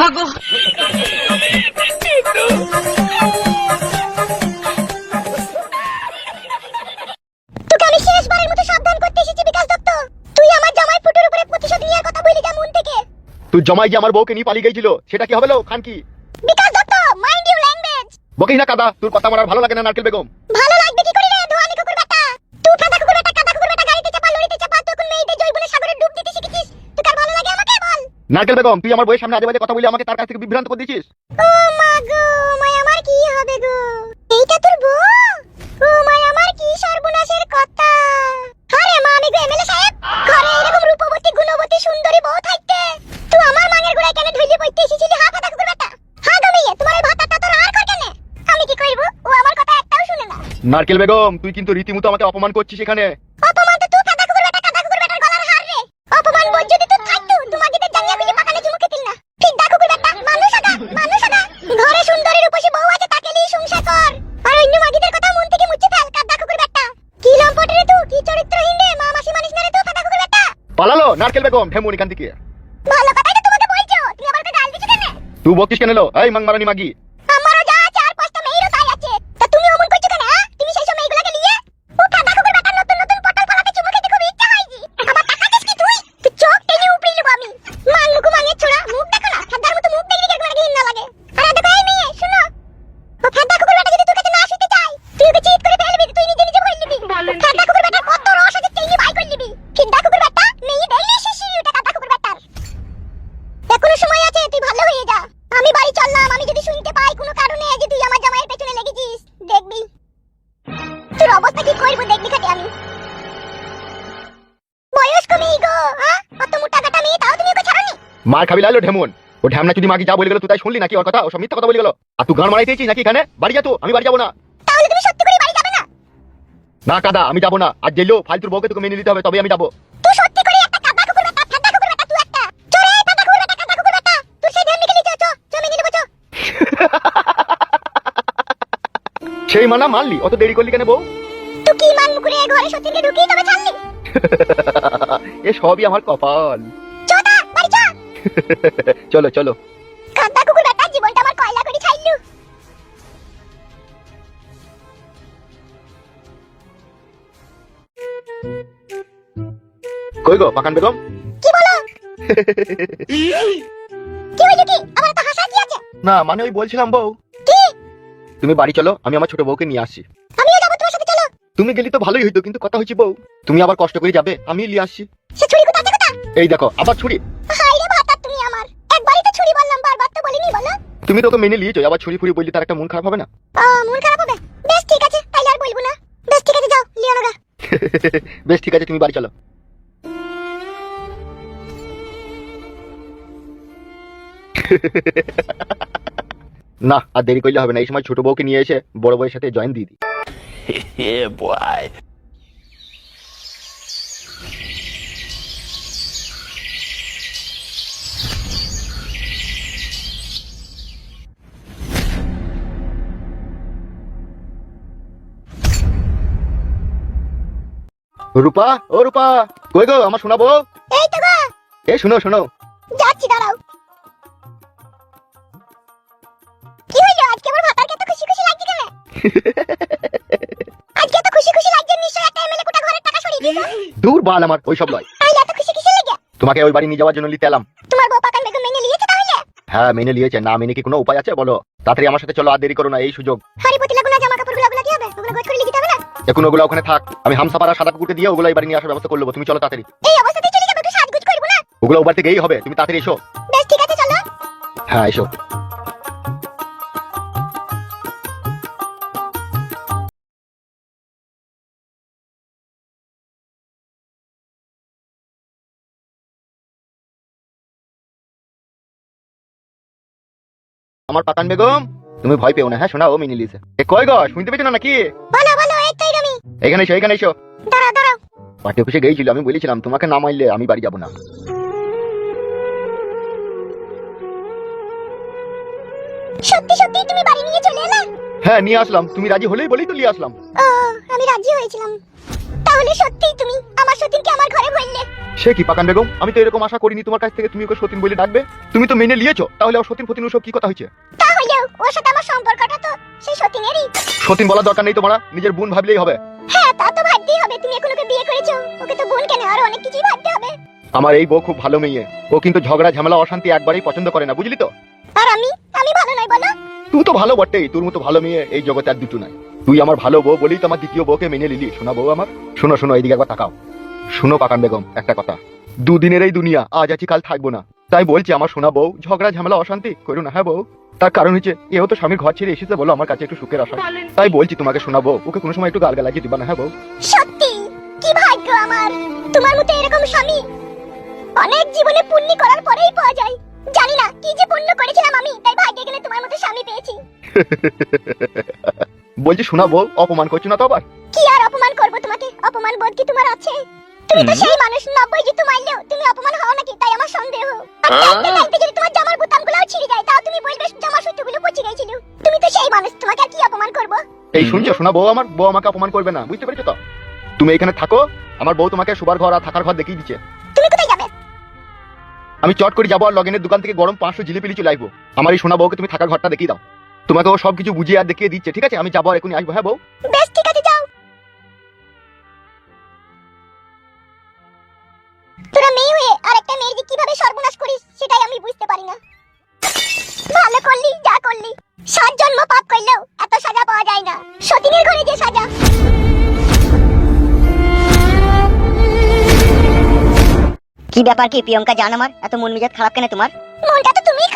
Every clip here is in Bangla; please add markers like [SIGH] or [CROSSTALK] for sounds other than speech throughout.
ভাগো। তোকে আমি শেষবারের মতো সাবধান করতে এসেছি বিকাশ দত্ত। তুই আমার জামাই ফুটোর উপরে প্রতিশোধ নেওয়ার কথা বলি যা মন থেকে। তুই জমাই যে আমার বউকে নিয়ে পালিয়ে গেছিল সেটা কি হবে লো খান কি? Bikash Dutta mind you language বকিস না কাদা। তোর কথা আমার ভালো লাগে না নারকেল বেগম। নারকেল বেগম তুই আমার বউয়ের সামনে আজে বাজে কথা বলে আমাকে তার কাছ থেকে বিভ্রান্ত করে দিয়েছিস? ও মা গো মাই আমার কি হবে গো? এইটা তোর বউ? ও মাই আমার কি সর্বনাশের কথা? আরে মা আমি গো এমএলএ সাহেব ঘরে এরকম রূপবতী গুণবতী সুন্দরী বউ থাকতে তুই আমার মাঙের গোড়ায় কেন ঢইলে বইতে এসেছিলি? হা ফাটা কুকুর বেটা। হা গো মেয়ে তোমার এই ভাতাটা তোর আর কর কেন? আমি কি করব ও আমার কথা একটাও শুনে না। নারকেল বেগম তুই কিন্তু রীতিমতো আমাকে অপমান করছিস এখানে। পালালো? নারকেল বেগম ঠেমুন এখান থেকে ভালো কথাই তো তোমাকে বলছো। তুমি আবার গাল দিছো কেন? তুই বকিস কেন লো এই মাংমারানি মাগি। দেখবি খাটি আমি। গো হ্যাঁ? অত মোটা কাটা মেয়ে তাও তুমি ওকে ছাড়নি? মার খাবি লাইলো ঢেমুন। ও ঢ্যামনা যদি মাগি যা বলে গেল তুই তাই শুনলি নাকি? ওর কথা ও সব মিথ্যা কথা বলে গেল। আর তুই গান মারাইতেছিস নাকি এখানে? বাড়ি যা তো আমি বাড়ি যাব না। তাহলে তুমি সত্যি করে বাড়ি যাবে না? না কাদা আমি যাব না। আর জেলেও ফালতুর বউকে তোকে মেনে নিতে হবে তবে আমি যাব। তুই সত্যি করে একটা কাদা কুকুর বেটা ফাটা কুকুর বেটা তুই একটা। ফাটা কুকুর বেটা কাদা কুকুর বেটা। তুই সেই ঢেমনি মেনে নেব চো। সেই মানা মানলি অত দেরি করলি কেন বউ? ঘরে সত্যিকে ঢুকিয়ে তবে ছাড়লি। [LAUGHS] এ সবই আমার কপাল। চোদা বাড়ি [LAUGHS] চলো। চলো কাদা কুকুর বেটা জীবনটা আমার কয়লা করে ছাইলু। কই গো পাকান বেগম? কি বলো? [LAUGHS] কি হইল কি? আমার তো হাসা কি আছে। না মানে ওই বলছিলাম বউ। কি? তুমি বাড়ি চলো আমি আমার ছোট বউকে নিয়ে আসছি আমিও যাব তোমার সাথে চলো তুমি গেলি তো ভালোই হইতো কিন্তু কথা হচ্ছে বউ তুমি আবার কষ্ট করে যাবে আমি নিয়ে আসছি। সে ছুরি কোথা আছে কোথা এই দেখো আবার ছুরি। হাই রে ভাতা তুমি আমার। একবারই তো ছুরি বললাম বারবার তো বলিনি বলো। তুমি তো ওকে মেনে নিয়েছো আবার ছুরি ফুরি বললি তার একটা মন খারাপ হবে না? ও মন খারাপ হবে? বেশ ঠিক আছে তাইলে আর বলব না। বেশ ঠিক আছে যাও লিও না [LAUGHS] বেশ ঠিক আছে তুমি বাড়ি চলো। [LAUGHS] না আর দেরি করলে হবে না এই সময় ছোট বউকে নিয়ে এসে বড় বউয়ের সাথে জয়েন দিয়ে দিই। [LAUGHS] yeah, boy. রূপা ও রূপা। কই গো আমার শোনাবো? এই তো গো। এ শোনো শোনো। যাচ্ছি দাঁড়াও। কি হইল? আজকে আমার ভাতার খুশি খুশি লাগছে কেন? [LAUGHS] দূর বাল আমার ওই সব লয় তাইলে এত খুশি খুশি লাগে? তোমাকে ওই বাড়ি নিয়ে যাওয়ার জন্য নিতে এলাম। তোমার বউ পাকান বেগম মেনে নিয়েছে তাহলে? হ্যাঁ মেনে নিয়েছে। না মেনে কি কোনো উপায় আছে বলো? তাড়াতাড়ি আমার সাথে চলো আর দেরি করো না এই সুযোগ। হাড়ি পতি লাগুনা জামা কাপড়গুলো কি হবে? ওগুলো গোছ করে লিখিতে হবে না? এখন ওগুলো ওখানে থাক। আমি হামসাপাড়া সাদা কুকুরকে দিয়ে ওগুলো এই বাড়ি নিয়ে আসার ব্যবস্থা করব তুমি চলো তাড়াতাড়ি। এই অবস্থাতেই চলে যাবে একটু সাজগুজ করব না? ওগুলো ওবার থেকেই হবে। তুমি তাড়াতাড়ি এসো। বেশ ঠিক আছে চলো। হ্যাঁ এসো। আমার পাতান বেগম তুমি ভয় পেও না হ্যাঁ? শোনা ও মিনি লিছে এ কই গো শুনতে পেছো না নাকি? বলো বলো এই তো আমি এখানে এসো এখানে এসো। দাঁড়াও দাঁড়াও। পার্টি অফিসে গিয়েছিল আমি বলেছিলাম তোমাকে না মারলে আমি বাড়ি যাব না। সত্যি সত্যি তুমি বাড়ি নিয়ে চলে এলে? হ্যাঁ নিয়ে আসলাম। তুমি রাজি হলেই বলেই তো নিয়ে আসলাম। ও আমি রাজি হয়েছিলাম। তাহলে সত্যিই তুমি আমার সতীনকে আমার ঘরে ভরলে সে কি পাকান বেগম? আমি তো এরকম আশা করিনি তোমার কাছ থেকে তুমি ওকে সতীন বলে ডাকবে। তুমি তো মেনে নিয়েছো তাহলে ও সতীন ফতিন ওসব কি কথা হয়েছে? তাহলেও ওর সাথে আমার সম্পর্কটা তো সেই সতীনেরই। সতীন বলার দরকার নেই তোমার নিজের বোন ভাবলেই হবে। হ্যাঁ তা তো ভাবতেই হবে। তুমি এখন ওকে বিয়ে করেছ ওকে তো বোন কেন আরও অনেক কিছুই ভাবতে হবে। আমার এই বউ খুব ভালো মেয়ে। ও কিন্তু ঝগড়া ঝামেলা অশান্তি একবারই পছন্দ করে না বুঝলি তো? আর আমি? আমি ভালো নই বলো। তুই তো ভালো বটেই তোর মতো ভালো মেয়ে এই জগতে আর দুটো নাই। তুই আমার ভালো বউ বলেই তো আমার দ্বিতীয় বউকে মেনে নিলি। শোনা বউ আমার? শোনো শোনো এইদিকে একবার তাকাও। শোনো পাকান বেগম একটা কথা। দুদিনের এই দুনিয়া আজ আছি কাল থাকব না। তাই বলছি আমার শোনা বউ ঝগড়া ঝামেলা অশান্তি করো না হ্যাঁ বউ? তার কারণ হচ্ছে এও তো স্বামীর ঘর ছেড়ে এসেছে বলো আমার কাছে একটু সুখের আশা। তাই বলছি তোমাকে শোনাবো ওকে কোনো সময় একটু গাল গালাজি দিবা না হ্যাঁ বউ? সত্যি? কি ভাগ্য আমার? তোমার মতো এরকম স্বামী? অনেক জীবনে পুণ্য করার পরেই পাওয়া যায়। জানি না কি যে পুণ্য করেছিলাম আমি তাই ভাগ্যে গেলে তোমার মতো স্বামী পেয়েছি। [LAUGHS] বলছি শোনা বউ অপমান করছ না তো আবার? কি আর অপমান করব তোমাকে? অপমান বোধ কি তোমার আছে? তুমি তো সেই মানুষ নব্বই জুতো মারলেও তুমি অপমান হও নাকি? তাই আমার সন্দেহ। টাইমটা যদি তোমার জামার বোতামগুলোও ছিঁড়ে যায় তাও তুমি বলবে জামার সুতোগুলো পচে গেছিল। তুমি তো সেই মানুষ তোমাকে আর কি অপমান করব? এই শুনছো শোনা বউ আমার বউ আমাকে অপমান করবে না বুঝতে পেরেছ তো? তুমি এখানে থাকো আমার বউ তোমাকে শোবার ঘর আর থাকার ঘর দেখিয়ে দিচ্ছে। তুমি কোথায় যাবে? আমি চট করে যাব আর লগিনের দোকান থেকে গরম পাঁচশো জিলিপি চলে আসব। আমার এই সোনা বউকে তুমি থাকার ঘরটা দেখিয়ে দাও। তোমাকে ও সবকিছু বুঝিয়ে আর দেখিয়ে দিচ্ছে ঠিক আছে? আমি যাব আর এখনই আসব হ্যাঁ বউ? বেশ ঠিক আছে যাও। তোরা মেয়ে হয়ে আর একটা মেয়ের যে কীভাবে সর্বনাশ করিস সেটাই আমি বুঝতে পারি না। ভালো করলি যা করলি। সাত জন্ম পাপ করলেও এত সাজা পাওয়া যায় না। সতীনের ঘরে যে সাজা। কি ব্যাপার কি প্রিয়ঙ্কা জান আমার? এত মন মেজাজ খারাপ কেন তোমার? মনটা তো তুমিই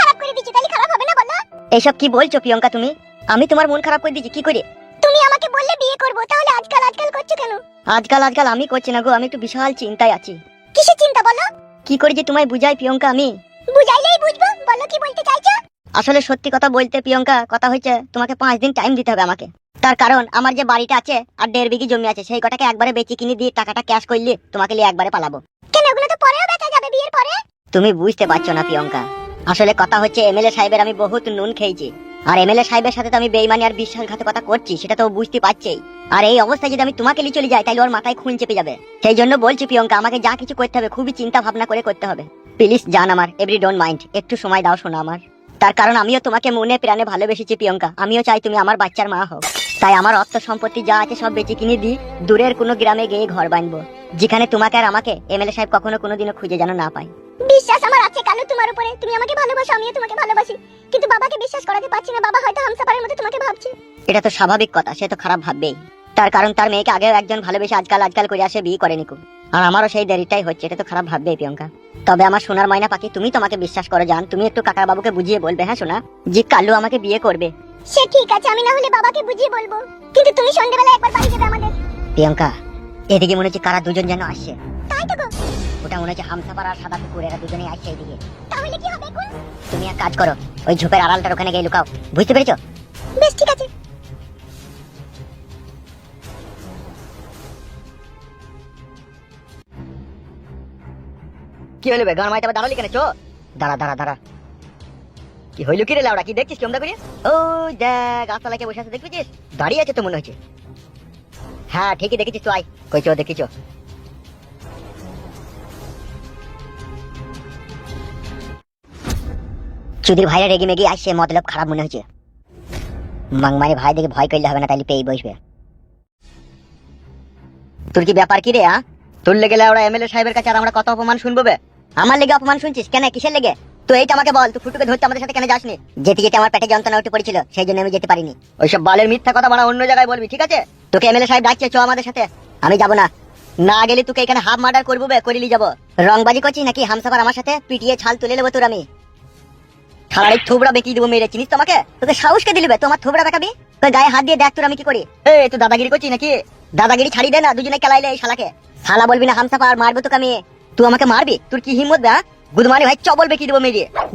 এইসব কি বলছো প্রিয়ঙ্কা তুমি? আমি তোমার মন খারাপ করে দিচ্ছি কি করে? তুমি আমাকে বললে বিয়ে করব তাহলে আজকাল আজকাল করছ কেন? আজকাল আজকাল আমি করছি না গো আমি একটু বিশাল চিন্তায় আছি। কিসের চিন্তা বলো? কি করে যে তোমায় বুঝাই প্রিয়ঙ্কা আমি? বুঝাইলেই বুঝব বলো কি বলতে চাইছো? আসলে সত্যি কথা বলতে প্রিয়ঙ্কা কথা হচ্ছে তোমাকে পাঁচ দিন টাইম দিতে হবে আমাকে। তার কারণ আমার যে বাড়িটা আছে আর দেড় বিঘি জমি আছে সেই কটাকে একবারে বেচে কিনে দিয়ে টাকাটা ক্যাশ করলে তোমাকে নিয়ে একবারে পালাবো। কেন ওগুলো তো পরেও বেচা যাবে বিয়ের পরে? তুমি বুঝতে পারছ না প্রিয়ঙ্কা। আসলে কথা হচ্ছে, এমএলএ সাহেবের আমি বহুত নুন খেয়েছি। আর এমএলএ সাহেবের সাথে তো আমি বেইমানি আর বিশ্বাসঘাতকতা করছি, সেটা তো বুঝতে পারছেই। আর এই অবস্থায় যদি আমি তোমাকে নিয়ে চলে যাই তাহলে ওর মাথায় খুন চেপে যাবে। সেই জন্য বলছি, প্রিয়ঙ্কা, আমাকে যা কিছু করতে হবে, খুবই চিন্তা ভাবনা করে করতে হবে। প্লিজ, জান আমার, এভরি ডোন্ট মাইন্ড, একটু সময় দাও শোনা আমার। তার কারণ আমিও তোমাকে মনে প্রাণে ভালোবেসেছি, প্রিয়ঙ্কা। আমিও চাই তুমি আমার বাচ্চার মা হোক তাই আমার অর্থ সম্পত্তি যা আছে সব বেঁচে কিনে দিই, দূরের কোনো গ্রামে গিয়ে ঘর বানবো যেখানে তোমাকে আর আমাকে এমএলএ সাহেব কখনো কোনোদিনও খুঁজে যেন না পায়। বিশ্বাস আমার আছে কালু তোমার উপরে। তুমি আমাকে ভালোবাসো আমিও তোমাকে ভালোবাসি। কিন্তু বাবাকে বিশ্বাস করাতে পারছি না বাবা হয়তো হামসাপারের মতো তোমাকে ভাবছে। এটা তো স্বাভাবিক কথা সে তো খারাপ ভাববেই। তার কারণ তার মেয়েকে আগেও একজন ভালোবেসে আজকাল আজকাল করে আসে বিয়ে করেনি খুব আর আমারও সেই দেরিটাই হচ্ছে এটা তো খারাপ ভাববেই প্রিয়ঙ্কা। তবে আমার সোনার ময়না পাখি তুমি তোমাকে বিশ্বাস করে জান। তুমি একটু কাকার বাবুকে বুঝিয়ে বলবে হ্যাঁ সোনা? যে কাল্লু আমাকে বিয়ে করবে। সে ঠিক আছে আমি না হলে বাবাকে বুঝিয়ে বলব। কিন্তু তুমি সন্ধ্যেবেলা একবার বাড়ি যাবে আমাদের। প্রিয়ঙ্কা এদিকে মনে হচ্ছে কারা দুজন যেন আসছে। ওটা মনে হচ্ছে হামসাপার আর সাদা কুকুর এরা দুজনেই আসছে এদিকে তাহলে কি হবে এখন? তুমি এক কাজ করো ওই ঝোপের আড়ালটার ওখানে গিয়ে লুকাও। বুঝতে পেরেছ? বেশ ঠিক আছে। কি হলো বে গান মাইতে দাঁড়ালি কেন চো? দাঁড়া দাঁড়া দাঁড়া। কি হইল কি রে লাউড়া কি দেখছিস কেমন করে ও দেখ গাছতলাকে বসে আছে দেখছিস? দাঁড়িয়ে আছে তো মনে হচ্ছে। হ্যাঁ ঠিকই দেখেছিস তো আয়। কই চো দেখিছ চুদির ভাইরা রেগে মেগে আসছে মতলব খারাপ মনে হচ্ছে মাংমারি ভাই দেখে ভয় করলে হবে না, তাইলে পেয়ে বসবে। তোর কি ব্যাপার কি রে হ্যাঁ তোর লেগে ওরা এমএলএ সাহেবের কাছে আর আমরা কত অপমান শুনব আমার লেগে অপমান শুনছিস কেন? কিসের লেগে? তো এইটা আমাকে বল তুই ফুটুকে ধরতে আমাদের সাথে কেন যাসনি? যেতে যেতে আমার পেটে যন্ত্রণা উঠে পড়েছিল, সেই জন্য আমি যেতে পারিনি। ওইসব বালের মিথ্যা কথা মারা অন্য জায়গায় বলবি, ঠিক আছে? তোকে এমএলএ সাহেব ডাকছে, চ আমাদের সাথে। আমি যাব না। না গেলে তোকে এখানে হাফ মার্ডার করব বে, করিলি যাব। রংবাজি করছিস নাকি হামসাফার আমার সাথে? পিটিয়ে ছাল তুলে নেব তোর আমি। খালার থুবড়া বেঁকিয়ে চিনিস তোমাকে? তোকে সাহসকে দিলিবে? তোমার থুবড়া তোর গায়ে হাত দিয়ে দেখ তোর আমি কি করি? এ দাদাগিরি নাকি? দাদাগিরি ছাড়ি দে না, দুজনে কেলাইলে এই শালাকে। শালা বলবি না হামসাফার মারবো তোকে আমি। তুই আমাকে মারবি? তোর কি হিম্মত বে হ্যাঁ? গুদমানি ভাই চবল বেঁকিয়ে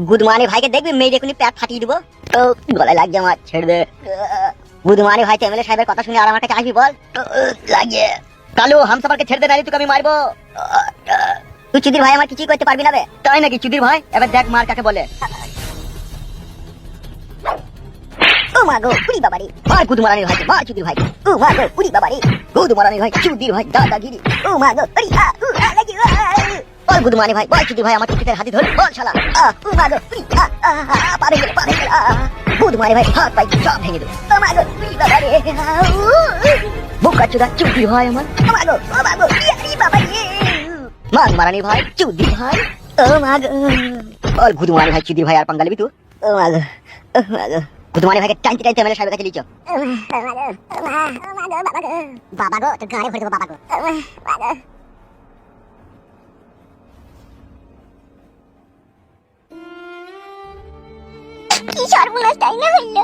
গুদমানি ভাইকে দেখবি এখনই প্যাট ফাটিয়ে ও, গলায় লাগছে আমার, ছেড়ে দে। ভাই তো সাহেবের কথা শুনে আর আমার কাছে আসবি বল। লাগে কালু হামসাফারকে ছেড়ে দে তোকে আমি মারবো। তুই চুদির ভাই আমার কিছুই করতে পারবি না বে। তাই নাকি চুদির ভাই? এবার দেখ মার কাকে বলে। ও মা গো পুরি বাবারে। মার গুদু মারানি ভাই মার চুদির ভাই। ও মা গো পুরি বাবারে। গুদু মারানি ভাই চুদির ভাই দাদাগিরি। ও মা গো আরে আ উ আ লাগি বল গুদু মারানি ভাই বল চুদির ভাই আমার টিকিটের হাতে ধরে বল শালা। আ ও মা গো পুরি আ আ আ, পা গেল, পা ভেঙে গেল, আ। গুদু মারানি ভাই হাত পাই সব ভেঙে দেবো। ও মা গো পুরি বাবারে আ, উ, বোকা চুদা চুদির ভাই আমার। ও মা গো ও মা গো আরে বাবারে মার মারানি ভাই চুদির ভাই ও মা গো বল গুদু মারানি ভাই চুদির ভাই আর পাঙ্গালিবি তুই ও মা গো ও মা গো মারানি ভাইকে টাইনতে মেলে সাহেবের কাছে লিচো বাবা গো তোর গাড়ি ভরে দেবো বাবা গো কি সর্বনাশ তাই না হইল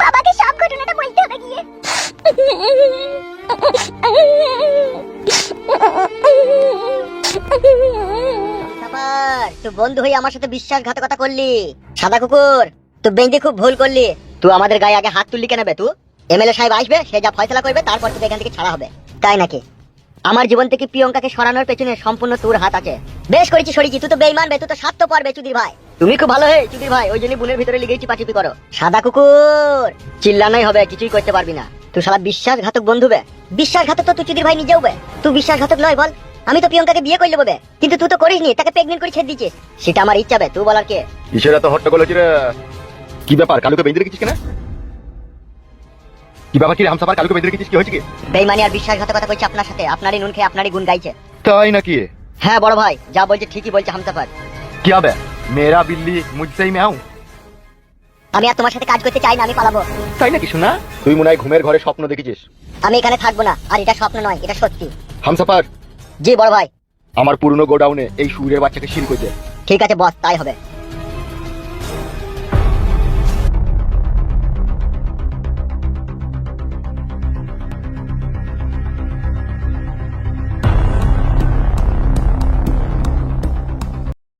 বাবাকে সব ঘটনাটা বলতে হবে গিয়ে। বন্ধু হয়ে আমার সাথে বিশ্বাসঘাতকতা করলি। সাদা কুকুর। তুই বেঁধে খুব ভুল করলি। তুই আমাদের গায়ে আগে হাত তুললি কেন বে তুই এমএলএ সাহেব আসবে, সে যা ফয়সলা করবে, তারপর তোকে এখান থেকে ছাড়া হবে। তাই নাকি? আমার জীবন থেকে প্রিয়ঙ্কাকে সরানোর পেছনে সম্পূর্ণ তোর হাত আছে। বেশ করেছি সরিছি তুই তো বেইমান বে, তুই তো স্বার্থ পারবে চুদির ভাই। তুমি খুব ভালো হে, চুদির ভাই, ওই জন্য বুনের ভিতরে লিগেছি পাচিপি করো। সাদা কুকুর! চিল্লানাই হবে, কিছুই করতে পারবি না। তুই সারা বিশ্বাসঘাতক বন্ধু বে। বিশ্বাসঘাতক তো তুই চুদির ভাই নিজেও বে। তুই বিশ্বাসঘাতক নয়, বল। আমি তো প্রিয়ঙ্কাকে বিয়ে করলে বে। কিন্তু তুই তো করিসনি, তাকে প্রেগনেন্ট করে ছেড়ে দিচ্ছিস সেটা আমার ইচ্ছা বে তুই বলার কে? কিসের এত হট্টগোল হচ্ছে রে? কি ব্যাপার? কালুকে বেঁধে রেখেছিস কেন? কি ব্যাপার কি রে হামসাফার কালুকে বেঁধে রেখেছিস? কি হয়েছে কি? বেইমানি আর বিশ্বাসঘাতকতা করছে আপনার সাথে। আপনারই নুন খেয়ে আপনারই গুণ গাইছে। তাই নাকি? হ্যাঁ বড় ভাই যা বলছে ঠিকই বলছে হামসাফার। কি হবে? মেরা বিল্লি মুঝসে হি মেয়াও। আমি আর তোমার সাথে কাজ করতে চাই না আমি পালাবো। তাই নাকি শোনা তুই মনে হয় ঘুমের ঘরে স্বপ্ন দেখেছিস। আমি এখানে থাকব না আর এটা স্বপ্ন নয় এটা সত্যি। হামসাফার! জি বড় ভাই। আমার পুরনো গোডাউনে এই সুরের বাচ্চাকে শিল করে ঠিক আছে বস তাই হবে।